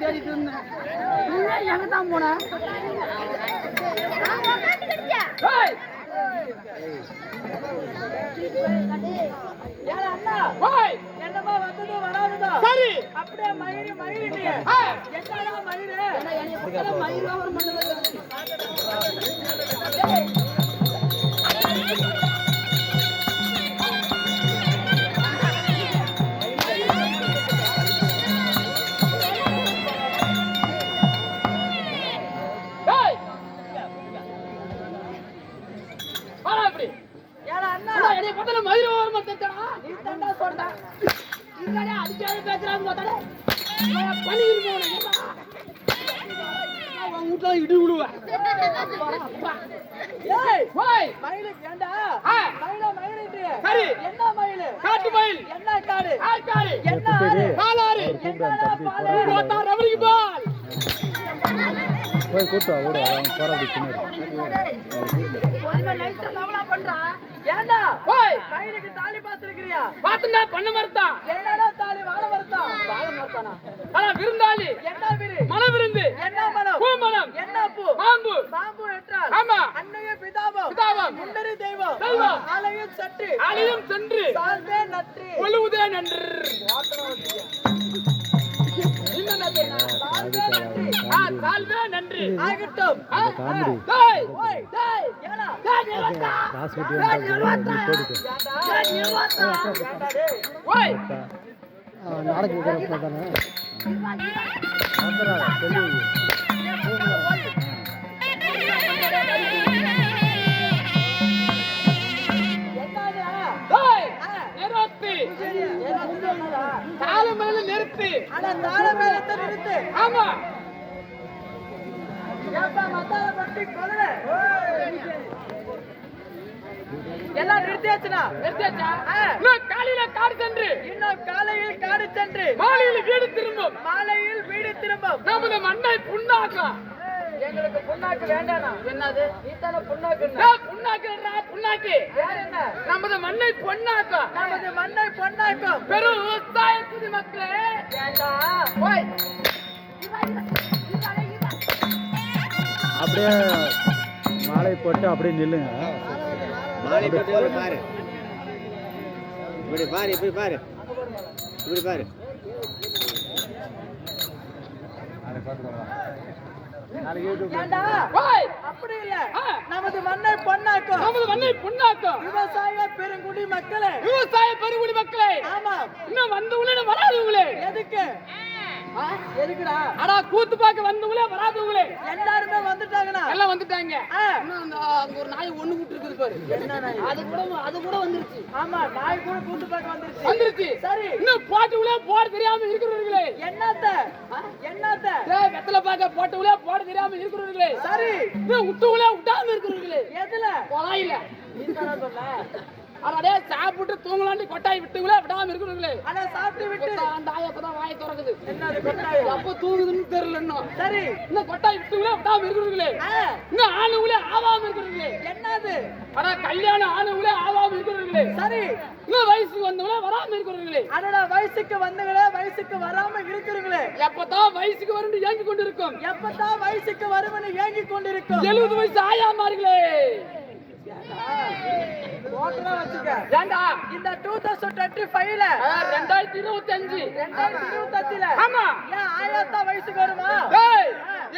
தேடிட்டு இருந்தேன் எங்க தான் போன! என்னமா வந்தது வராதுதா சரி! அப்படியே மயிறு மயிறு ஆ! என்னடா மயிறு என்ன, என்னைய மயில. மயிலுட்டு சரி. என்ன மயிலு காட்டு மயில் என்ன காடு ஆட்காரி என்ன பாலாறு ரவலிக்கு பால். போய் கூட்டு வா, ஓடு அவன் போராடி பின்னாடி ஏண்டா தாலி பாத்துருக்கிறியா பாத்துண்டா பண்ண மறுத்தா? என்னடா தாலி வாழ வருதா வாழ மறுத்தானா? ஆனா விருந்தாளி. என்ன விரு? மன விருந்து. என்ன மனம் என்ன பூ? பாம்பு பாம்பு என்றால் ஆமா. அன்னைய பிதாபம் பிதாபம். முண்டரி தெய்வம். தெய்வம். ஆலயம் சற்று ஆலயம் சென்று. சால்வே நற்று கொள்ளுவதே நன்று. தாழ்வே நன்றி ஆகட்டும் ஆ, நிறுத்து. ஆனா தாழ மேலத்தை நிறுத்து? ஆமா. ஏப்பா மத்தால பட்டி கொலை எல்லாம் நிறுத்தியாச்சுனா நிறுத்தியாச்சா? இன்னும் காலையில காடு சென்று. இன்னும் காலையில் காடு சென்று. மாலையில் வீடு திரும்பும். மாலையில் வீடு திரும்பும். நமது மண்ணை புண்ணாக்கும் எங்களுக்கு புண்ணாக்கு வேண்டானா என்னது? நீ தானே புண்ணாக்கு என்ன? நமது மண்ணை பொண்ணாக்கும் நமது மண்ணை பொண்ணாக்கும் பெரும் விவசாய மக்களே. ஏண்டா? ஓய் அப்படியே மாலை போட்டு அப்படியே நில்லுங்க. மாலை போட்டு பாரு. இப்படி பாரு இப்படி பாரு. இப்படி பாரு. அப்படி இல்ல. நமது மண்ணை பொண்ணாக்கும் நமது மண்ணை புண்ணாக்கும் விவசாய பெருங்குடி மக்களே. விவசாய பெருங்குடி மக்களே. ஆமா. இன்னும் வந்தவங்களே வராதவங்களே எதுக்கு? எதுக்குடா? அடா கூத்து பார்க்க வந்தவங்களே வராதவங்களே எல்லாருமே வந்துட்டாங்கண்ணா. எல்லாம் வந்துட்டாங்க. அங்க ஒரு நாய் ஒண்ணு விட்டு இருக்குது பாரு. என்ன நாய்? அது கூட அது கூட வந்துருச்சு. ஆமா நாய் கூட பார்க்க வந்துருச்சு. வந்துருச்சு. சரி. இன்னும் போட்டுகளே போட தெரியாம இருக்கிறவர்களே. என்னத்த? என்னத்த பார்க்க போட்டவங்களே போட தெரியாம இருக்கிறவர்களே சரி. விட்டவங்களே விட்டாம இருக்கிறவர்களே எதுல? கொலாயில. அடடே சாப்பிட்டு தூங்கலாண்டி கொட்டாய் விட்டுங்களே விடாம இருக்கிறவர்களே ஆனா சாப்பிட்டு விட்டு. அந்த ஆயா இப்பதான் வாயை திறக்குது. என்னது கொட்டாய்? எப்ப தூங்குதுன்னு தெரியல இன்னும். சரி. இன்னும் கொட்டாய் விட்டுங்களே விடாம இருக்கிறவர்களே ஆ, இன்னும் ஆணுங்களே ஆவாம இருக்கிறவர்களே என்னது? ஆனா கல்யாணம் ஆனவங்களே ஆவாம இருக்கிறவர்களே சரி. இன்னும் வயசுக்கு வந்தவங்களே வராம இருக்கிறவர்களே அடடா வயசுக்கு வந்தவங்களே வயசுக்கு வராம இருக்கிறவங்களே எப்பதான் வயசுக்கு வரும் ஏங்கி கொண்டிருக்கும். எப்பதான் வயசுக்கு வருவன்னு ஏங்கி கொண்டிருக்கும். எழுபது வயசு ஓட்டரா வச்சுக்க ஏண்டா? இந்த டூ தௌசண்ட் டுவெண்ட்டி ஃபைவ்ல ரெண்டாயிரத்தி இருபத்தி அஞ்சு ரெண்டாயிரத்தி இருபத்தஞ்சுல. ஆமா. ஏன் ஆயாத்தா வயசுக்கு வருமா?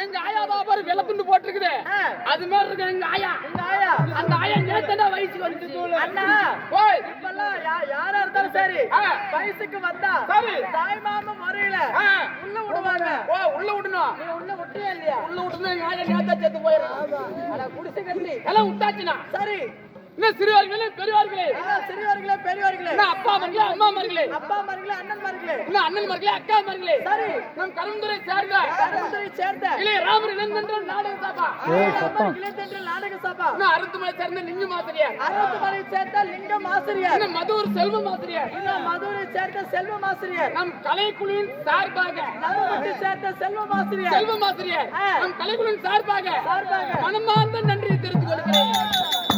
எங்க ஆயா தான் பாரு வெள்ளை துண்டு போட்டிருக்குது. அது மாதிரி இருக்கு எங்க ஆயா? உங்க ஆயா? அந்த ஆயா நேத்தண்டா வயசுக்கு வந்து அண்ணா. ஓய் இப்பெல்லாம் யாரா இருந்தாலும் சரி. வயசுக்கு வந்தா சரி. தாய் மாமன் முறையில உள்ள விடுவாங்க. ஓ உள்ள விடணும். நீ உள்ள விட்டியா இல்லையா? உள்ள விட்டுனா எங்க ஆயா நேத்தா செத்து போயிடும். குடிசை கட்டி. எல்லாம் விட்டாச்சுனா சரி. சிறுவர்களே பெரியவர்களே இன்னும் சிறியவர்களே பெரியவர்களே அப்பா மர்களே அம்மா மர்களே அப்பா மார்களே அண்ணன் மார்களே அண்ணன் மர்களே அக்கா மர்களே சரி. நம் கருந்துரை சேர்ந்த கருந்துரை சேர்ந்த இளைய ராமர் இளந்தன்ற நாடக சபா. அறுத்துமலை சேர்ந்த லிங்கம் ஆசிரியர். அறுபத்து மலை சேர்ந்த லிங்கம் ஆசிரியர். இன்னும் மதுர் செல்வம் ஆசிரியர். இன்னும் மதுரை சேர்ந்த செல்வம் ஆசிரியர். நம் கலைக்குழுவின் சார்பாக நல்வட்டி சேர்ந்த செல்வம் ஆசிரியர். செல்வம் ஆசிரியர். நம் கலைக்குழுவின் சார்பாக சார்பாக. மனமார்ந்த நன்றியை தெரிவித்துக் கொள்கிறேன்.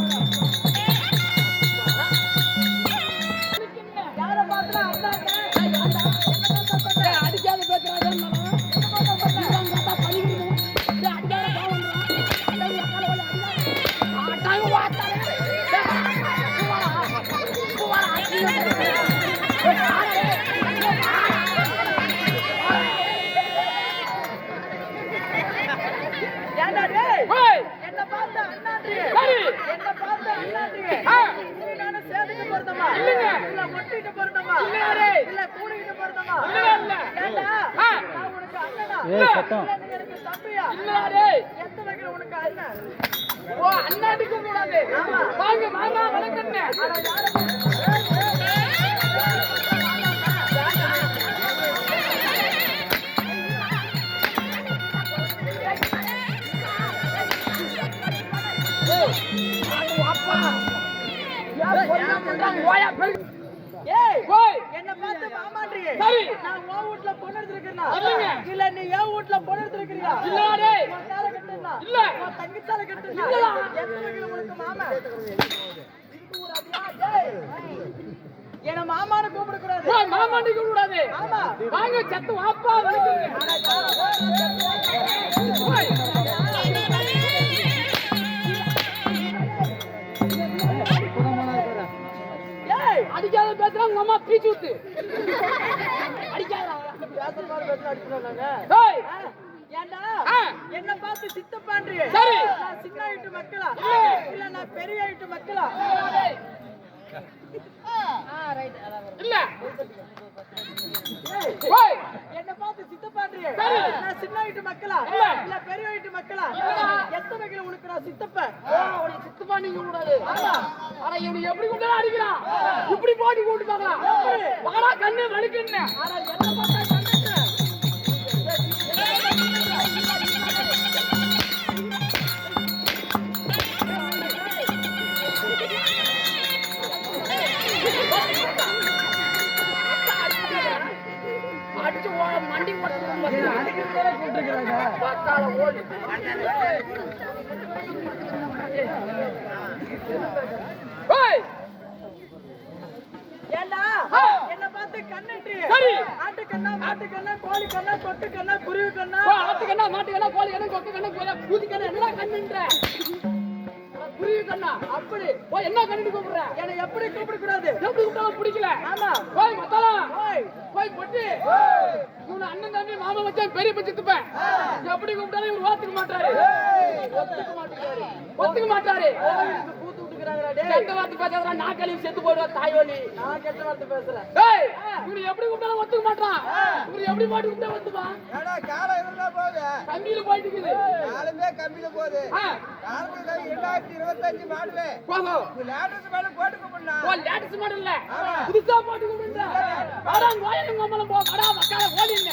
பிறந்தமா இல்லங்க. இல்ல முட்டிட்டு பிறந்தமா இல்ல இல்ல கூடிட்டு பிறந்தமா உனக்கு ஓ அண்ணாடிக்கு வாங்க மாமா வணக்கம் ஏய் என்ன பார்த்து மாமான்றீங்க சரி. நான் உன் வீட்ல பொண்ணு இல்லைங்க. இல்ல நீ என் வீட்ல பொண்ணு எடுத்திருக்கிறியா இல்லடா டேய். உன் தால கட்டுனா இல்ல. உன் தங்கச்சால மாமா? என்ன மாமான்னு கூப்பிட கூடாது ஓய் மாமாண்டிக்க கூடாது ஆமா. வாங்க சத்து வாப்பா வணக்கங்க பேசுறா உங்க அம்மா பீச்சு ஊத்து. என்ன பார்த்து சித்தப்பான்றீங்க சரி. நான் சின்ன வீட்டு மக்களா இல்லை. நான் பெரிய வீட்டு மக்களா. இல்ல ஓய் என்ன பார்த்து சித்தப்பான்றீங்க சரி. நான் சின்ன வீட்டு மக்களா இல்லை. இல்ல பெரிய வீட்டு மக்களா எத்தனை வகையில உனக்கு நான் சித்தப்ப ஓ அவனை சித்துப்பா நீங்க கூடாது ஆனா இவனை எப்படி கொண்டு அடிக்கிறான் இப்படி போட்டு கூட்டு பார்க்கலாம் வாடா கண்ணு வலிக்குன்னு ஆனா என்ன பார்த்தா ஓய் ஏண்டா. என்ன பார்த்து கண்ணுட்டு சரி. ஆட்டு கண்ணா மாட்டு கண்ணா கோழி கண்ணா கொட்டு கண்ணா குருவி கண்ணா ஆட்டு கண்ணா மாட்டு கண்ணா கோழி கண்ணா கொக்கு கண்ணா பூதி கண்ணா என்ன கண்ணுன்ற? புரியுது கண்ணா? அப்படி. ஓ என்ன கண்ணுட்டு கூப்பிடுற? என்னை எப்படி கூப்பிட கூடாது எப்படி பிடிக்கல. ஆமா. ஓய் மத்தாலாம் ஓய். போய் பொட்டி. இவனை அண்ணன் தம்பி மாமா மச்சான் பெரிய பச்சித்துப்பேன் எப்படி கூப்பிட்டாலும் இவர் ஓத்துக்க மாட்டாரு. ஒத்துக்க மாட்டேங்கிறாரு. ஒத்துக்க மாட்டாரு. பேசாதடா நான் கழிவு செத்து போயிடுவா தாயோலி நான் கெட்ட வார்த்தை பேசுறேன் இவனை எப்படி கூப்பிட்டாலும் ஒத்துக்க மாட்டான். இவனை எப்படி போட்டு கூப்பிட்டா ஏடா காலம் இருந்தா போகுது. கம்பியில போயிட்டு இருக்குது. காலமே கம்மியில போகுது. காலத்துல இரண்டாயிரத்தி இருபத்தஞ்சு போகும் லேட்டஸ்ட் மேல போட்டு கூப்பிடலாம் ஓ லேட்டஸ்ட் மாடல் இல்ல. புதுசா போட்டு கூப்பிடுற வாடா கோயிலுங்க அம்மலம் போ. வாடா மக்கால ஓடிங்க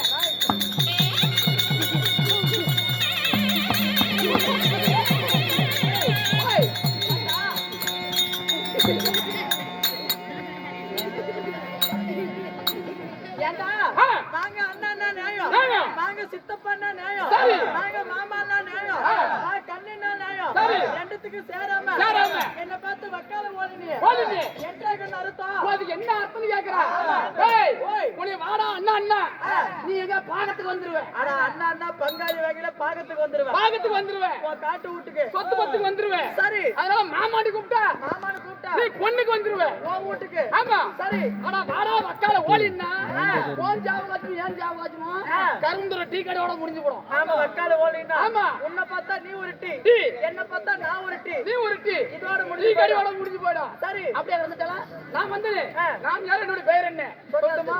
நீ எங்க பாகத்துக்கு வந்துருவ? ஆனா அண்ணா அண்ணா பங்காளி வகையில பாகத்துக்கு வந்துருவேன் பாகத்துக்கு வந்துருவ. உன் காட்டு வீட்டுக்கு. சொத்து பத்துக்கு வந்துருவ. சரி. அதனால மாமாடி கூப்பிட்டா? மாமான்னு கூப்பிட்டா? நீ பொண்ணுக்கு வந்துருவ. உன் வீட்டுக்கு. ஆமா. சரி. ஆனா வாடா வக்கால ஓடினா போன் ஜாபகாச்சும் ஏன் ஜாபகாச்சும் ஆ. கருந்துற டீ கடையோட முடிஞ்சு போடும் ஆமா வக்கால ஓடினா ஆமா. உன்னை பார்த்தா நீ ஒரு டீ. டீ. என்ன பார்த்தா நான் ஒரு டீ. நீ ஒரு டீ. இதோட டீ முடிஞ்சு கடையோட முடிஞ்சு போயிடும். சரி. அப்படியே வந்துட்டா நான் வந்தது ஆ. நான் யார் என்னோட பேர் என்ன? சொல்லட்டுமா?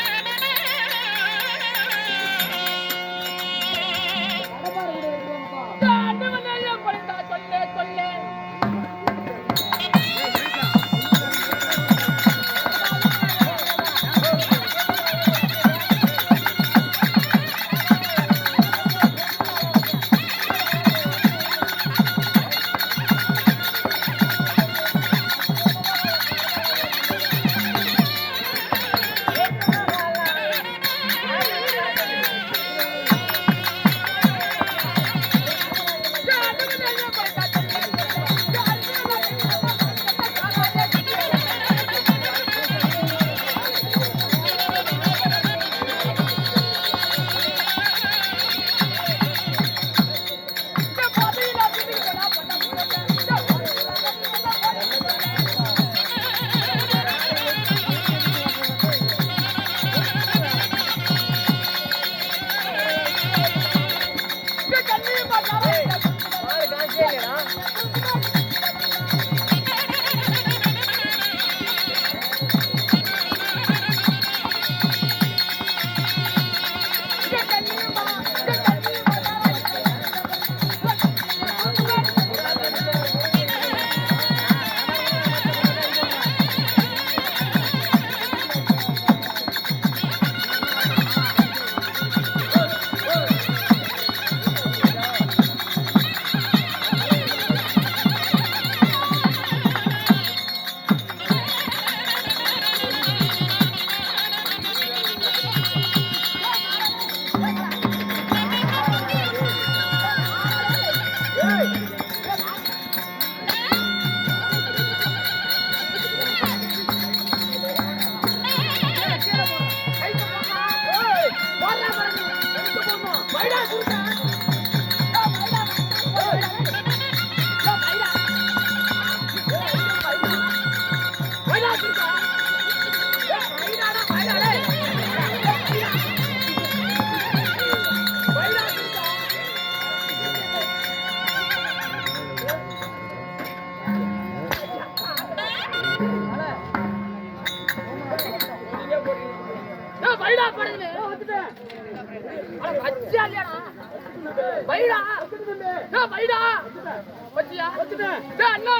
டேய் அண்ணா.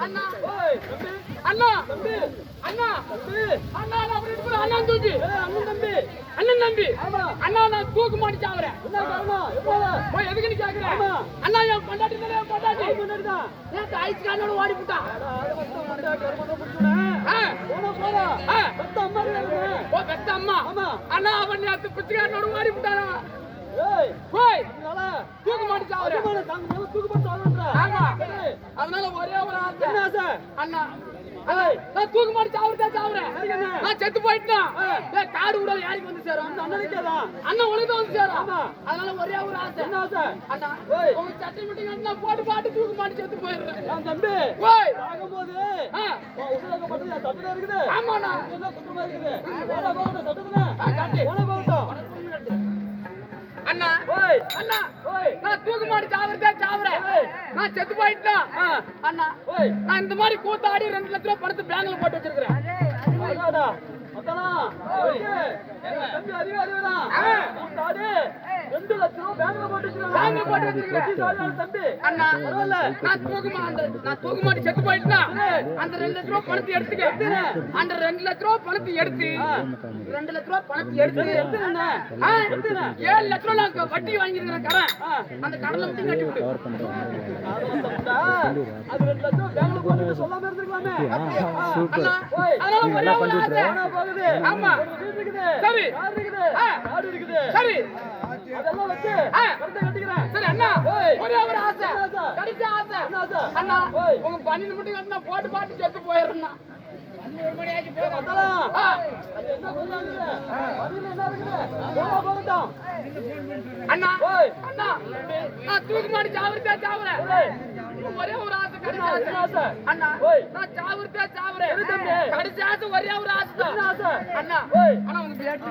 அண்ணா. அண்ணா. அண்ணா. அண்ணா அண்ணன் தூக்கி. அண்ணன் தம்பி. அண்ணன் தம்பி. அண்ணா நான் தூக்கு மாட்டி சாவறேன் போய் எதுக்கு நீ கேக்குற? அண்ணா என் பொண்டாட்டி தானே என் பொண்டாட்டி. நேத்து ஐஸ்கானோட ஓடி போட்டான் ஆ. ஆ. ஓ, பெத்த அம்மா. அண்ணா அவன் நேத்து பிச்சைக்காரனோட ஓடி போட்டானா? போய் தூக்கு மாட்டி சாவறேன் ஆமா அதனால ஒரே ஒரு ஆசை. அண்ணா நான் தூக்கு மாட்டி சாவறதா சாவறேன். நான் செத்து போயிட்டேன் காடு கூட யாருக்கு வந்து சேரும்? அந்த அண்ணனுக்கே தான் அண்ணன் உனக்கு வந்து சேரும். அதனால ஒரே ஒரு ஆசை. என்ன ஆசை? அண்ணா உங்க சட்டை மட்டும் அண்ணா போட்டு பாட்டு தூக்கு மாட்டி செத்து போயிடுறேன் தம்பி? போய் ஆகும்போது ஆமாண்ணா. ஆ, காட்டு. அண்ணா அண்ணா நான் தூக்கு மாட்டி சாவறதே சாவறேன் நான் செத்து போயிட்டேன் அண்ணா நான் இந்த மாதிரி கூத்தாடி ரெண்டு லட்ச ரூபாய் பணத்தை பேங்க்ல போட்டு வச்சிருக்கிறேன் பேங்க்ல போட்டு வச்சிருக்கிறேன் அண்ணா நான் தூக்கு மா- அந்த நான் தூக்கு மாட்டி செத்து போயிட்டேன்? அந்த ரெண்டு லட்ச ரூபாய் பணத்தை எடுத்துக்க. அந்த ரெண்டு லட்ச ரூபாய் பணத்தை எடுத்து. ரெண்டு லட்ச ரூபாய் பணத்தை எடுத்து. ஆ, ஏழு லட்ச ரூபாய் நான் வட்டி கடன். அந்த கடனை மட்டும் கட்டி விடு. ஆமா. சரி. ஆ. சரி. சரி, அண்ணா. ஒரே ஒரு ஆசை. கடைசி ஆசை. அண்ணா, உங்க பன்னெண்டு மட்டும் கட்டினா போட்டு பாட்டு செத்து போயிடுறேன் ஆ. அண்ணா. அண்ணா நான் தூக்கு மாட்டி சாவறதே சாவறேன். ஒரே ஒரு ஆசை கடைசி ஆசை. அண்ணா நான் சாவறதே சாவறேன். கடைசி ஆசை ஒரே ஒரு ஆசை தான். அண்ணா அண்ணா உங்க பேட்டி